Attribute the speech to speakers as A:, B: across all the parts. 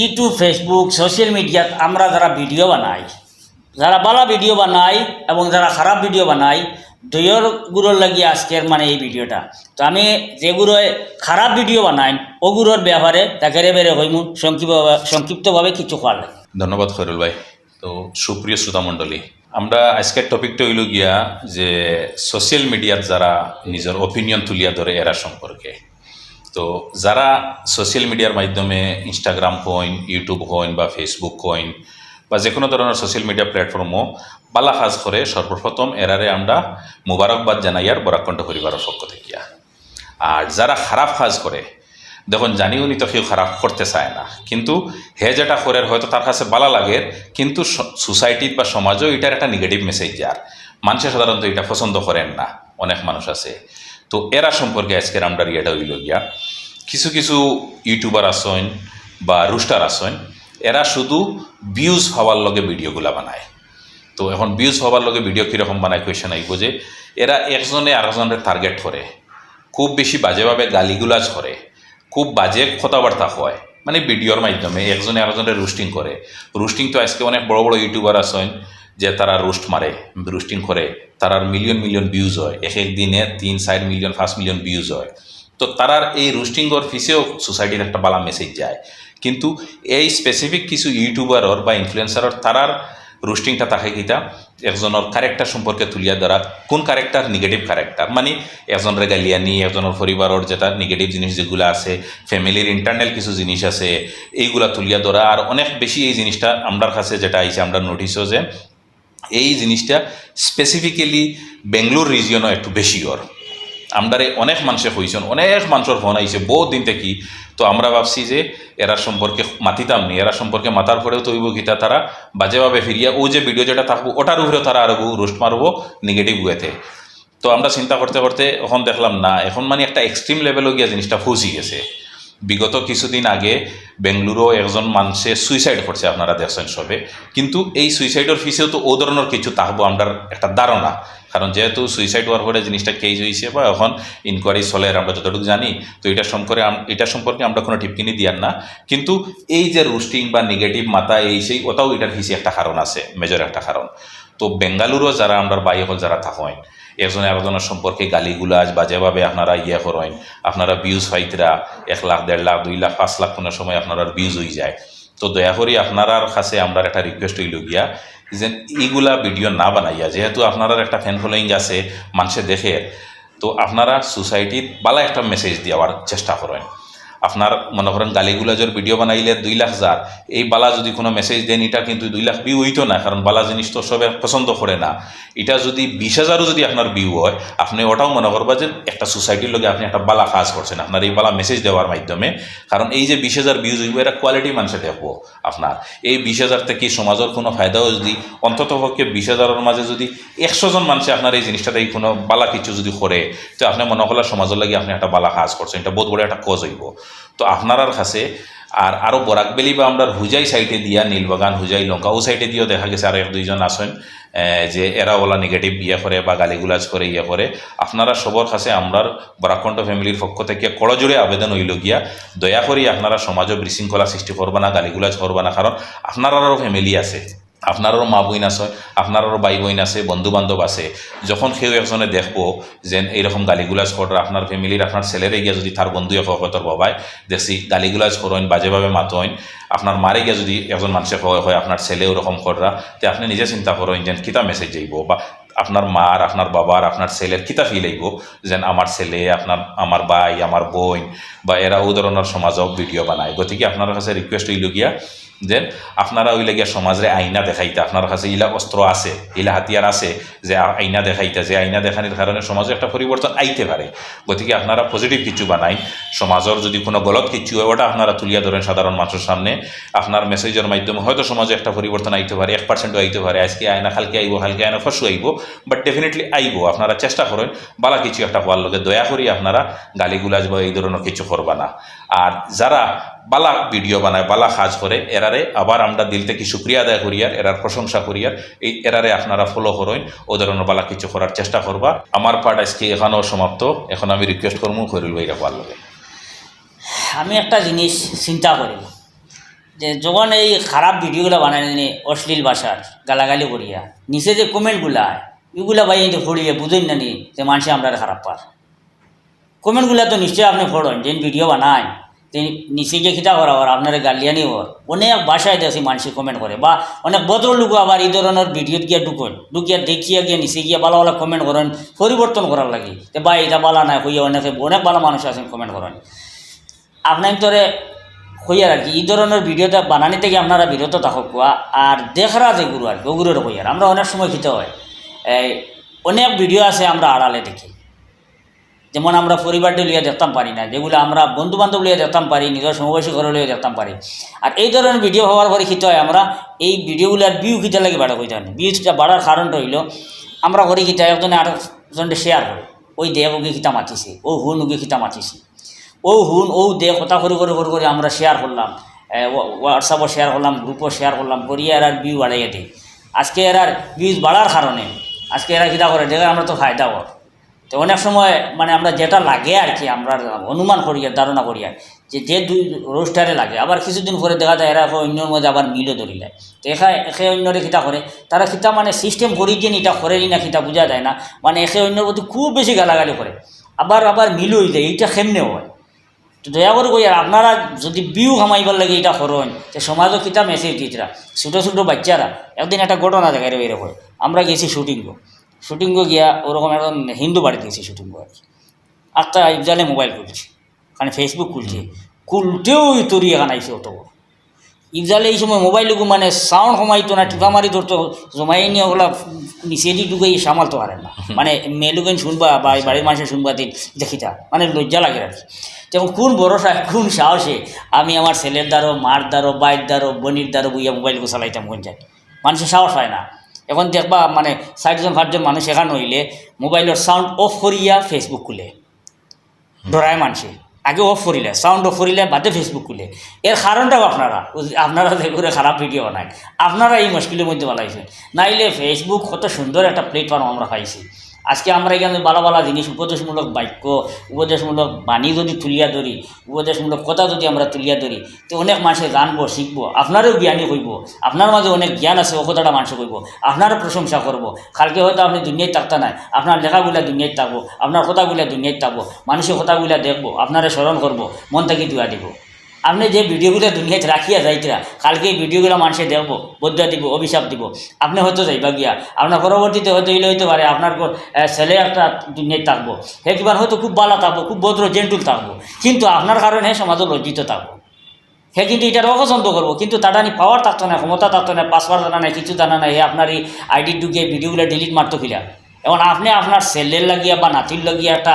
A: YouTube, Facebook, social মিডিয়াত আমরা যারা ভিডিও বানাই, যারা ভালো ভিডিও বানাই এবং যারা খারাপ ভিডিও বানাই, দুইয়ের গুড়োর লাগি আজকের মানে এই ভিডিওটা। তো আমি যেগুলো খারাপ ভিডিও বানাই ওগুলোর ব্যাপারে তাকে বেড়ে হইমু, সংক্ষিপ্তভাবে সংক্ষিপ্তভাবে কিছু করার লাগে
B: ধন্যবাদ খৈরুল ভাই। তো সুপ্রিয় শ্রোতামণ্ডলী আমরা আজকের টপিকটা হইল গিয়া যে সোশ্যাল মিডিয়াত যারা নিজের অপিনিয়ন তুলিয়া ধরে এরা সম্পর্কে। তো যারা সোশ্যাল মিডিয়ার মাধ্যমে ইনস্টাগ্রাম কইন ইউটিউব কইন বা ফেসবুক কইন বা যে কোনো ধরনের সোশ্যাল মিডিয়া প্ল্যাটফর্মও বালা কাজ করে, সর্বপ্রথম এরারে আমরা মুবারকবাদ জানাইয়ার বরাকণ্ঠ পরিবারের পক্ষ থেকে। আর যারা খারাপ কাজ করে, দেখুন জানিও নি তো কেউ খারাপ করতে চায় না, কিন্তু হে যেটা করে হয়তো তার কাছে বালা লাগে, কিন্তু সোসাইটির বা সমাজেও এটার একটা নেগেটিভ মেসেজ যার মানুষে সাধারণত এটা পছন্দ করেন না, অনেক মানুষ আছে। তো এরা সম্পর্কে আজকের আমরা ইয়েটা হইল গিয়া, কিছু কিছু ইউটিউবার আসেন বা রুস্টার আসেন এরা শুধু ভিউজ হওয়ার লগে ভিডিওগুলা বানায়। তো এখন ভিউজ হওয়ার লগে ভিডিও কীরকম বানায় কোয়েশন আইব যে, এরা একজনে আরেকজনের টার্গেট করে খুব বেশি বাজেভাবে গালিগুলাজ করে, খুব বাজে কথাবার্তা হয় মানে ভিডিওর মাধ্যমে একজনে আরেকজনের রুস্টিং করে। রুস্টিং তো আজকে অনেক বড় বড় ইউটিউবার আছেন যে তারা রোস্ট মারে, রুস্টিং করে, তারার মিলিয়ন মিলিয়ন ভিউজ হয়। এক এক দিনে তিন, চার মিলিয়ন পাঁচ মিলিয়ন ভিউজ হয়। তো তারার এই রুস্টিংর ফিসেও সোসাইটির একটা বালা মেসেজ যায়। কিন্তু এই স্পেসিফিক কিছু ইউটিউবারর বা ইনফ্লুয়েন্সারর তারার রুস্টিংটা তাকে কিতা? একজনের ক্যারেক্টার সম্পর্কে তুলিয়া ধরা কোন ক্যারেক্টার নেগেটিভ ক্যারেক্টার মানে একজনের গালিয়ানি একজনের পরিবারের যেটা নেগেটিভ জিনিস যেগুলো আছে ফ্যামিলির ইন্টারনাল কিছু জিনিস আছে, এইগুলা তুলিয়া ধরা আর অনেক বেশি এই জিনিসটা আমরার কাছে যেটা আইছে আমরা নোটিসও যে এই জিনিসটা স্পেসিফিক্যালি বেঙ্গলোর রিজিয়নও একটু বেশি ওর আমরারে অনেক মানুষে হইছেন, অনেক মানুষের ফোন আইছে বহু দিন থেকে। তো আমরা ভাবছি যে এরা সম্পর্কে মাতিতাম নি, এরা সম্পর্কে মাতার পরেও তৈব গীতা তারা বাজেভাবে ফিরিয়া, ও যে ভিডিও যেটা থাকব, ওটার উপরেও তারা আরও রোস্ট মারবো নেগেটিভ ওয়েতে তো আমরা চিন্তা করতে করতে এখন দেখলাম না, এখন মানে একটা এক্সট্রিম লেভেলও গিয়া জিনিসটা ফুসি গেছে। বিগত কিছুদিন আগে বেঙ্গলুরু একজন মানুষে সুইসাইড করছে আপনারা দেখছেন সবে। কিন্তু এই সুইসাইডের ফিসেও তো ও ধরনের কিছু থাকব আমরা একটা ধারণা। কারণ যেহেতু সুইসাইড হওয়ার পরে জিনিসটা কেজ হয়েছে বা এখন ইনকোয়ারি চলে আমরা যতটুকু জানি, তো এটা সম্পর্কে এটা সম্পর্কে আমরা কোনো টিপকিনি দিয়ার না। কিন্তু এই যে রুস্টিং বা নেগেটিভ মাথা এই সেই ওটাও এটার হিসে একটা কারণ আছে মেজর একটা কারণ। তো বেঙ্গালুরু যারা, আমরা বাই হল যারা থাকেন একজনে আরেকজনের সম্পর্কে গালিগুলাজ বাজেভাবে আপনারা ইয়ে করেন। আপনারা ভিউজ পাইতরা এক লাখ, দেড় লাখ, দুই লাখ, পাঁচ লাখ কোনো সময় আপনার ভিউজ হয়ে যায়। তো দয়া করি আপনার কাছে আমরা একটা রিকোয়েস্ট হইল গিয়া যে এইগুলা ভিডিও না বানাইয়া, যেহেতু আপনার একটা ফ্যান ফলোয়িং আছে, মানুষে দেখে, তো আপনারা সোসাইটির বালা একটা মেসেজ দেওয়ার চেষ্টা করেন। আপনার মনে করেন গালিগুলাজের ভিডিও বানাইলে দুই লাখ যার। এই বালা যদি কোনো মেসেজ দেন এটা কিন্তু দুই লাখ ভিউ হইতো না, কারণ বালা জিনিস তো সবে পছন্দ করে না। এটা যদি বিশ হাজারও যদি আপনার ভিউ হয়, আপনি ওটাও মনে করবা যে একটা সোসাইটির লগে আপনি একটা বালা কাজ করছেন, আপনার এই বালা মেসেজ দেওয়ার মাধ্যমে। কারণ এই যে বিশ হাজার ভিউজ হইব, এটা কোয়ালিটি মানুষে দেখব আপনার। এই বিশ হাজার থেকে সমাজের কোনো ফায়দাও যদি অন্তত পক্ষে বিশ হাজারের মাঝে যদি একশো জন মানুষে আপনার এই জিনিসটাতে কোনো বালা কিছু যদি করে, তো আপনি মনে করলে সমাজের লাগে আপনি একটা বালা কাজ করছেন, এটা বহুত বড় একটা কজ হইব। তো আপনার কাছে, আর আরও বরাকবেলি বা আমরা হুজাই সাইডে দিয়া নীলবাগান হুজাই লঙ্কা ও সাইডে দিয়েও দেখা গেছে, আর এক দুইজন আসেন যে এরা ওলা নেগেটিভ ইয়ে করে বা গালিগুলাজ করে ইয়ে করে। আপনারা সবর কাছে আমরার বরাকণ্ঠ ফ্যামিলির পক্ষ থেকে কড়জোড়ে আবেদন হইল গিয়া, দয়া করি আপনারা সমাজও বিশৃঙ্খলা সৃষ্টি করবা না, গালিগুলাজ করবা না, কারণ আপনারারও ফ্যামিলি আছে। আপনারও মা বইন আছে, আপনারও বাই বইন আছে বন্ধু বান্ধব আছে। যখন কেউ একজনে দেখব যে এইরকম গালিগুলাজ কর, আপনার ফ্যামিলির আপনার ছেলেরে গিয়া যদি তার বন্ধু এক তোর বাবাই, দেখছি গালিগুলাজ করেন বাজেভাবে মাতইন আপনার মারে গিয়া যদি একজন মানুষে হয় আপনার ছেলে ওরকম কররা তে আপনি নিজে চিন্তা করেন যে কিতা মেসেজ যাইব বা আপনার মার আপনার বাবার আপনার ছেলের কিতা ফিল আইব যেন আমার ছেলে আপনার আমার ভাই আমার বোন বা এরা ও ধরনের সমাজও ভিডিও বানায়। গতিকে আপনার কাছে রিকোয়েস্ট হইল গিয়া যে আপনারা ওই লাগিয়া সমাজরে আইনা দেখাইতা, আপনার কাছে ইলা অস্ত্র আছে, ইলা হাতিয়ার আছে, যে আইনা দেখাইতা, যে আইনা দেখানির কারণে সমাজে একটা পরিবর্তন আইতে পারে। গতিকে আপনারা পজিটিভ কিছু বানাই। সমাজের যদি কোনো গলত কিছু হয়, ওটা আপনারা তুলিয়া ধরেন সাধারণ মানুষের সামনে। আপনার মেসেজের মাধ্যমে হয়তো সমাজে একটা পরিবর্তন আইতে পারে, এক পার্সেন্টও আইতে পারে। আজকে আয়না খালকে আইব হালকে আয়না, ফসু আইব বাট ডেফিনেটলি আইব। আপনারা চেষ্টা করেন, বালা কিছু একটা হওয়ার লগে দয়া করি আপনারা গালিগুলাজ বা এই ধরনের কিছু করবা না। আর যারা বালা ভিডিও বানায়, বালা কাজ করে, এরারে আবার আমরা দিল থেকে সুক্রিয়া আদায় করিয়ার এরার প্রশংসা করিয়ার এই এরারে আপনারা ফলো করেন, ও ধরনের বালা কিছু করার চেষ্টা করবা। আমার পার্ট আজকে এখানেও সমাপ্ত, এখন আমি রিকোয়েস্ট করব খরিল ভাইরা ভালো লাগে।
A: আমি একটা জিনিস চিন্তা করি, যে যখন এই খারাপ ভিডিওগুলো বানায় নি অশ্লীল ভাষার, গালাগালি করিয়া, নিচে যে কমেন্টগুলা এগুলা ভাই এই ফড়িয়ে বুঝেন না নি যে মানুষে আমরা খারাপ পার। কমেন্টগুলা তো নিশ্চয়ই আপনি ফোড়ন যে ভিডিও বানায়। গিয়ে খিতা করা ওর? আপনার গালিয়ানি ওর? অনেক ভাষায় দেখি মানুষে কমেন্ট করে। বা অনেক ভদ্রলোক আবার এই ধরনের ভিডিওত গিয়ে ঢুকন। ঢুকিয়া দেখিয়া গিয়ে নিচে গিয়ে ভালো ভালো কমেন্ট করেন, পরিবর্তন করার লাগে। যে বা এটা বালা নাই হইয়া অনেকে, অনেক ভালো মানুষ আছেন কমেন্ট করেন। আপনার তোরে হইয়ার আর কি, এই ধরনের ভিডিওটা বানানি থেকে আপনারা বিরত থাকক। আর দেখরা যে গুরু আর কি ওগুলোর হইয়ার আমরা অনেক সময় খেতে হয়। অনেক ভিডিও আছে আমরা আড়ালে দেখি। যেমন আমরা পরিবারটি লিয়ে দেখতাম পারি না, যেগুলো আমরা বন্ধু বান্ধব লিয়ে দেখতাম পারি, নিজের সমবয়সী ঘরে লিয়ে দেখতাম পারি। আর এই ধরনের ভিডিও হওয়ার পরে খিতে হয়, আমরা এই ভিডিওগুলোর ভিউ খিতে লাগে বাড়া হয়ে যায় ভিউজটা বাড়ার কারণটা হইল, আমরা ঘরে খিতে একজনে আরেকজনকে শেয়ার করে, ওই দেহ ওকে খিতা মাতিছে, ও হুন ওকে খিতা মাতিছে। ও হুন, ও দেহ কথা করে করে করে করে আমরা শেয়ার করলাম হোয়াটসঅ্যাপও শেয়ার করলাম গ্রুপও শেয়ার করলাম করিয়ে আর ভিউ বাড়াইয়ে দিই। আজকে এর আর ভিউজ বাড়ার কারণে, আজকে এরা কিতা করে দেখে আমরা তো ফায়দা কর তো অনেক সময় মানে আমরা যেটা লাগে আর কি, আমরা অনুমান করি আর ধারণা করি আর। যে যে দুই রোস্টারে লাগে। আবার কিছুদিন পরে দেখা যায় এরা অন্যর মধ্যে আবার মিলও ধরি যায় তো এখা একে অন্যরে খিতা করে? তারা খিতা মানে সিস্টেম করি যে এটা করেনি না খিতা বোঝা যায় না। মানে একে অন্যর প্রতি খুব বেশি গালাগালি করে। আবার আবার মিল হয়ে যায়, এইটা কেমনে হয়? তো দয়া করে কই আর আপনারা যদি বিউ কামাইবার লাগে এটা করুন তো সমাজও কিতা মেসেজ দিতরা ছোটো ছোটো বাচ্চারা, একদিন একটা ঘটনা দেখায় এরকম। আমরা গেছি শুটিংও শুটিংও গিয়া ওরকম একজন হিন্দু বাড়িতে গেছি শুটিংও আর কি একটা ইফজালে মোবাইল খুলছে মানে ফেসবুক খুলছে, খুলতেও তরি এখানে আইসে অত ইফজালে এই সময় মোবাইলগুলো মানে সাউন্ড কমাইতো না টিপা মারি ধরতো, জমাই নিয়ে ওগুলা নিচে দিয়ে ঢুকে সামালতে পারে না। মানে মেয়েলুকেন শুনবা বা বাড়ির মানুষের শুনবা দিন দেখিতা মানে লজ্জা লাগে আর কি। যেমন কোন ভরসা কোন সাহসে আমি আমার ছেলের দ্বারো, মার দ্বারো, বাইর দ্বারো, বনির দ্বারো বইয়া মোবাইলগুলো চালাইতাম কোন যায় মানুষের সাহস হয় না। এখন দেখবা মানে ষাটজন ষাটজন মানুষ এখানে হইলে মোবাইলের সাউন্ড অফ করিয়া ফেসবুক খুলে। ডরায় মানুষে আগে অফ করিলে সাউন্ড অফ করিলে, বাদে ফেসবুক খুলে। এর কারণটাও আপনারা। আপনারা দেখে খারাপ ভিডিও বানায়। আপনারা এই মুশকিলের মধ্যে বানাইছেন নাইলে ফেসবুক কত সুন্দর একটা প্ল্যাটফর্ম আমরা পাইছি। আজকে আমরা এখানে ভালো ভালো জিনিস, উপদেশমূলক বাক্য, উপদেশমূলক বাণী যদি তুলিয়া ধরি, উপদেশমূলক কথা যদি আমরা তুলিয়া ধরি, তো অনেক মানুষে জানব, শিখব, আপনারও জ্ঞানী হইব, আপনার মাঝে অনেক জ্ঞান আছে ও কথাটা মানুষ কইব আপনারও প্রশংসা করব, কালকে হয়তো আপনি দুনিয়ায় থাকতে নাই, আপনার লেখাগুলা দুনিয়ায় থাকব, আপনার কথাগুলা দুনিয়ায় থাকব, মানুষের কথাগুলা দেখব, আপনারা স্মরণ করব, মন থেকে দুয়া দিব। আপনি যে ভিডিওগুলো দুনিয়াতে রাখিয়া যাইতরা, কালকে ভিডিওগুলো মানুষে দেখব, বদ্ধা দিব, অভিশাপ দিব, আপনি হয়তো যাইবা গিয়া। আপনার পরবর্তীতে হয়তো ইলে হইতে পারে, আপনার ছেলে একটা দুনিয়ায় থাকব, হে কিবার হয়তো খুব ভালো থাকব, খুব ভদ্র জেন্টুল থাকব, কিন্তু আপনার কারণে সমাজও লজ্জিত থাকব। হে কিন্তু এটার অপছন্দ করব, কিন্তু তারা নি পাওয়ার থাকতো না, ক্ষমতা থাকতো না পাসওয়ার্ড জানা নাই, কিছু জানা নাই আপনার এই আইডি ঢুকিয়ে ভিডিওগুলো ডিলিট মারতো কিলা। এখন আপনি আপনার ছেলের লাগিয়া বা নাতির লাগিয়া একটা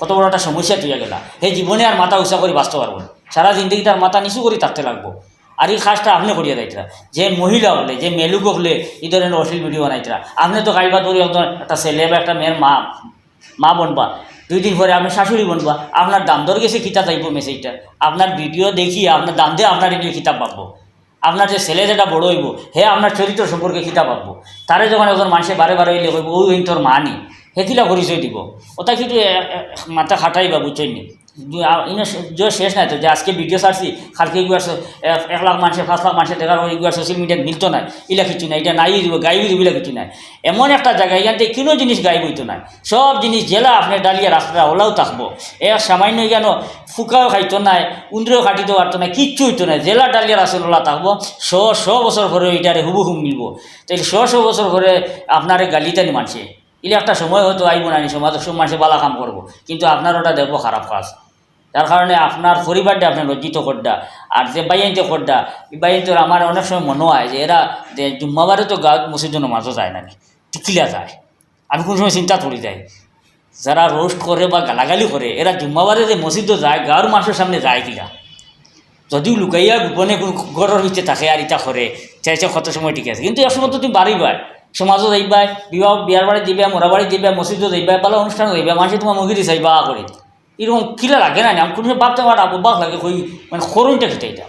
A: কত বড় একটা সমস্যা তুইয়া গেলা সেই জীবনে আর মাথা উঁচা করে বাঁচতে পারব না। সারা জিন্দগি তার মাথা নিচু করে থাকতে লাগবো। আর এই কাজটা আপনি করিয়া যাইতরা যে মহিলা হলে, যে মেলুক হলে, এই ধরনের অশ্লীল ভিডিও বানাইতরা আপনি তো কাইবা ধরে একজন, একটা ছেলে বা একটা মেয়ের মা মা বনবা। দুই দিন পরে আপনি শাশুড়ি বনবা। আপনার দাম দর গেছে কিতাব যাইব মেসেজটা? আপনার ভিডিও দেখিয়ে আপনার দাম দিয়ে আপনার এগুলো কিতাব পাবো। আপনার যে ছেলে যেটা বড় হইব, হে আপনার চরিত্র সম্পর্কে কিতাব পাবো। তারে যখন একজন মানুষে বারে বারে হইলে কইব ওই তোর মা নি। হেকিলা পরিচয় দিব। ওটা কিন্তু মাথা খাটাইবা, বুঝছেন শেষ নাই তো, যে আজকে ভিডিও ছাড়ছি, কালকে এগুলো এক লাখ মানুষের পাঁচ লাখ মানুষের দেখার এগুলো সোশ্যাল মিডিয়াত মিলতো না ইলা কিছু নাই, এটা নাই দিব, গাইব দিব ইলা কিছু নাই। এমন একটা জায়গা এখান থেকে কোনো জিনিস গাইব হইতো না সব জিনিস জেলা আপনার ডালিয়া রাস্তা ওলাও থাকব। এ সামান্য কেন ফুকাও খাইতো নাই, উন্দ্রেও কাটিতে পারতো না কিচ্ছু হইতো না জেলা ডালিয়া রাসেল ওলা থাকব, শ শ বছর পরে এটারে হুবহু মিলব। তাই শ শ বছর পরে আপনারে গালিতানি মানছে ইলে একটা সময় হয়তো আইব না সমাজ সব মানুষে বালা কাম করব, কিন্তু আপনার ওটা দেখব খারাপ কাজ। যার কারণে আপনার পরিবারটা আপনি লজ্জিত করডা আর যে করডা এই বাইনতে আমার অনেক সময় মনে হয় যে এরা যে জুম্মাবারে তো গাঁত জন্য মাঝও যায় না টিকিলা যায়। আমি কোনো সময় চিন্তা করি যাই যারা রোস্ট করে বা গালাগালি করে, এরা জুম্মাবারে যে মসজিদ যায় গাঁর মানুষের সামনে যায় কিনা? যদিও লুকাইয়া গোপনে ঘরের ভিতরে থাকে আর ইটা করে, চাইছে কত সময় ঠিক আছে। কিন্তু এক সময় তো তুমি বাড়িবাই সমাজও যাইবাই, বিবাহ, বিয়ার বাড়ি দিবে মোরা বাড়ি দিবে মসজিদও যাইবা ভালো অনুষ্ঠান যাইবা মানুষে তোমার মগিরি চাইবা করে। এরকম কিলা লাগে না আমি কোনো ভাবতে পারা বাঘ লাগে ওই মানে খরণটা খেতে এটা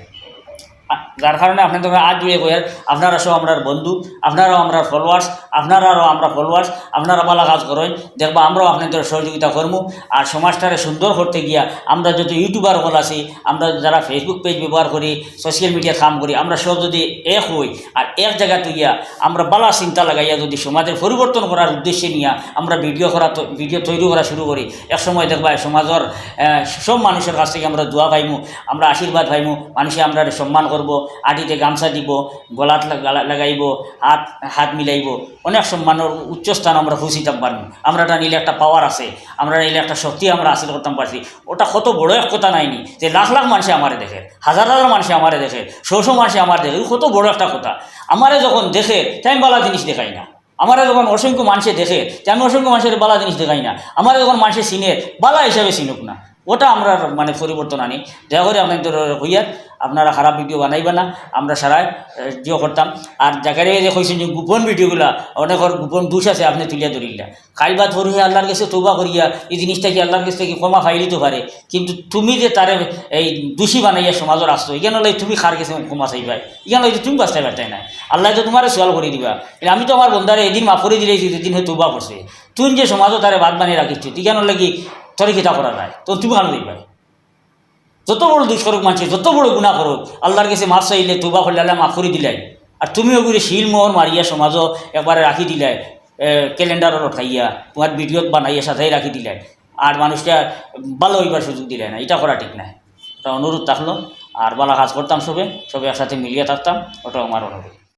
A: যার কারণে আপনাদের আজ জুড়ে কয়ার আপনারা সব আমরা বন্ধু, আপনারাও আমরা ফলোয়ার্স আপনারাও আমরা ফলোয়ার্স আপনারা ভালো কাজ করেন, দেখবা আমরাও আপনাদের সহযোগিতা করব আর সমাজটারে সুন্দর করতে গিয়া আমরা যদি ইউটিউবার হল আছি, আমরা যারা ফেসবুক পেজ ব্যবহার করি সোশ্যাল মিডিয়া কাম করি, আমরা সব যদি এক হই আর এক জায়গা গিয়া আমরা বালা চিন্তা লাগাইয়া যদি সমাজের পরিবর্তন করার উদ্দেশ্যে নিয়ে আমরা ভিডিও করা ভিডিও তৈরি করা শুরু করি, এক সময় দেখবা সমাজের সব মানুষের কাছ থেকে আমরা দোয়া পাইমু, আমরা আশীর্বাদ পাইমু, মানুষে আমরা সম্মান করব। আটিতে গামছা দিব, গলাত লাগাইব, হাত হাত মিলাইব। অনেক সম্মানের উচ্চ স্থান আমরা খুঁজিতাম পারব। আমরা এটা নিলে একটা পাওয়ার আছে, আমরা নিলে একটা শক্তি আমরা হাসিল করতাম পারছি। ওটা কত বড় এক কথা নাইনি যে লাখ লাখ মানুষে আমার দেখে, হাজার হাজার মানুষে আমারে দেখে শৌশ মানুষে আমার দেখে, কত বড় একটা কথা। আমারে যখন দেখে তাই বালা জিনিস দেখাই না। আমারে যখন অসংখ্য মানুষে দেখে, তে আমি অসংখ্য মানুষের বালা জিনিস দেখাই না। আমারে যখন মানুষে চিনে, বালা হিসাবে চিনুক না। ওটা আমরা মানে পরিবর্তন আনি। দয়া করে আপনাদের হইয়ার আপনারা খারাপ ভিডিও বানাইবা না। আমরা সারাই জিও করতাম। আর জায়গায় যে কইছেন যে গোপন ভিডিওগুলা, অনেকের গোপন দোষ আছে, আপনি তুলিয়া ধরিলা খাইবা ধরিয়া আল্লাহর কাছে তোবা করিয়া, এই জিনিসটা কি আল্লাহর কাছে কি ক্ষমা ফাইলিতে পারে? কিন্তু তুমি যে তারে, এই দোষী বানাইয়া সমাজের আসতো এখানে হলে তুমি খার গেছে ক্ষমা চাইবা? এখানে হলে তুমি বাঁচতে পারতাই না। আল্লাহ তো তোমার সোয়াল করে দিবা। আমি তো আমার বন্ধারে এদিন মাফ করে দিলে যেদিন হয়ে তোবা করছে। তুই যে সমাজও তারে বাদ বানিয়ে রাখিস এখানে লাগি তোর কিতা করা যায়? তো তুমি কেন দিবা যত বড় দুষ করুক মানুষ যত বড় গুণা করুক, আল্লাহর কাছে মাফ চাইলে তোবা করলে আল্লাহ মাফ করে দিলাই আর তুমিও করে শিল মোহর মারিয়া সমাজও একবারে রাখি দিলাই ক্যালেন্ডারও উঠাইয়া, তোমার ভিডিওত বানাইয়া সাথাই রাখি দিলাই আর মানুষটা ভালো হইবার সুযোগ দিলে না, এটা করা ঠিক নাই ওটা অনুরোধ থাকল, আর বালা কাজ করতাম সবে সবে একসাথে মিলিয়ে থাকতাম ওটা আমার অনুরোধ।